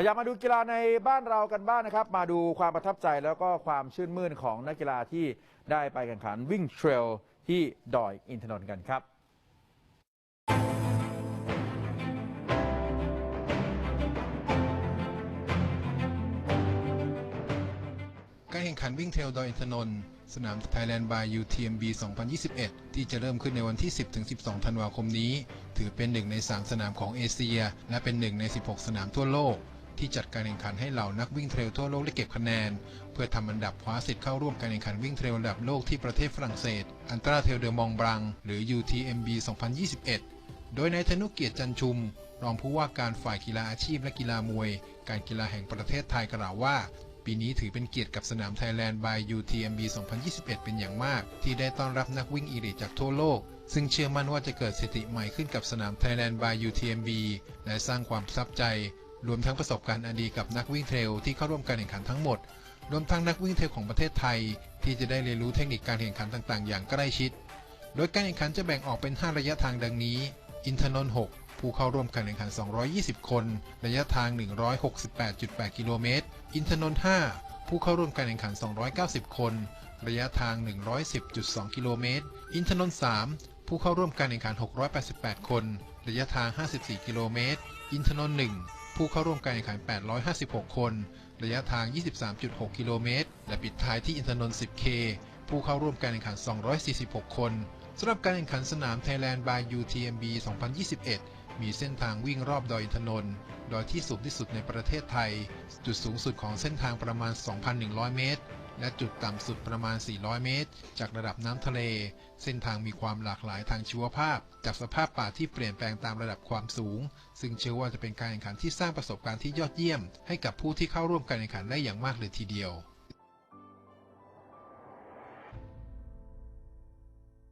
ขยับมาดูกีฬาในบ้านเรากันบ้างนะครับ มาดูความประทับใจแล้วก็ความชื่นมื่นของนักกีฬาที่ได้ไปแข่งขันวิ่งเทรลที่ดอยอินทนนท์กันครับ การแข่งขันวิ่งเทรลดอยอินทนนท์สนาม Thailand by UTMB 2021 ที่จะเริ่มขึ้นในวันที่ 10-12 ธันวาคมนี้ ถือเป็นหนึ่งใน 3 สนามของเอเชีย และเป็นหนึ่งใน 16 สนามทั่วโลก ที่จัดการแข่งขันให้เหล่านักวิ่งเทรลทั่วโลกได้เก็บคะแนน เพื่อทำอันดับคว้าสิทธิ์เข้าร่วมการแข่งขันวิ่งเทรลระดับโลกที่ประเทศฝรั่งเศส อันตราเทลเดอมองบรัง หรือ UTMB 2021 โดยนายธนุเกียรติจันชุม รองผู้ว่าการฝ่ายกีฬาอาชีพและกีฬามวย การกีฬาแห่งประเทศไทยกล่าวว่าปีนี้ถือเป็นเกียรติกับสนาม Thailand by UTMB 2021 เป็นอย่างมาก ที่ได้ต้อนรับนักวิ่งอีลิจากทั่วโลก ซึ่งเชื่อมั่นว่าจะเกิดสถิติใหม่ขึ้นกับสนาม Thailand by UTMB และสร้างความประทับใจ รวมทั้งประสบการณ์อันดีกับนักวิ่งเทรลที่เข้าร่วมการแข่งขันทั้งหมด รวมทั้งนักวิ่งเทรลของประเทศไทย ที่จะได้เรียนรู้เทคนิคการแข่งขันต่างๆ อย่างใกล้ชิด โดยการแข่งขันจะแบ่งออกเป็น 5 ระยะทางดังนี้ อินทนนท์6ผู้เข้าร่วมการแข่งขัน 220 คน ระยะทาง 168.8 กิโลเมตร อินทนนท์5ผู้เข้าร่วมการแข่งขัน 290 คน ระยะทาง 110.2 กิโลเมตร อินทนนท์3ผู้เข้าร่วมการแข่งขัน 688 คน ระยะทาง 54 กิโลเมตร อินทนนท์1 ผู้เข้าร่วมการแข่งขัน 856 คน ระยะทาง 23.6 กิโลเมตร และปิดท้ายที่อินทนนท์ 10K ผู้เข้าร่วมการแข่งขัน 246 คนสำหรับการแข่งขันสนาม Thailand by UTMB 2021 มีเส้นทางวิ่งรอบดอยอินทนนท์ ดอยที่สูงที่สุดในประเทศไทย จุดสูงสุดของเส้นทางประมาณ 2,100 เมตร และจุดต่ำสุดประมาณ 400 เมตร จากระดับน้ำทะเล เส้นทางมีความหลากหลายทางชีวภาพ จากสภาพป่าที่เปลี่ยนแปลงตามระดับความสูง ซึ่งเชื่อว่าจะเป็นการแข่งขันที่สร้างประสบการณ์ที่ยอดเยี่ยม ให้กับผู้ที่เข้าร่วมการแข่งขันได้อย่างมากเลยทีเดียว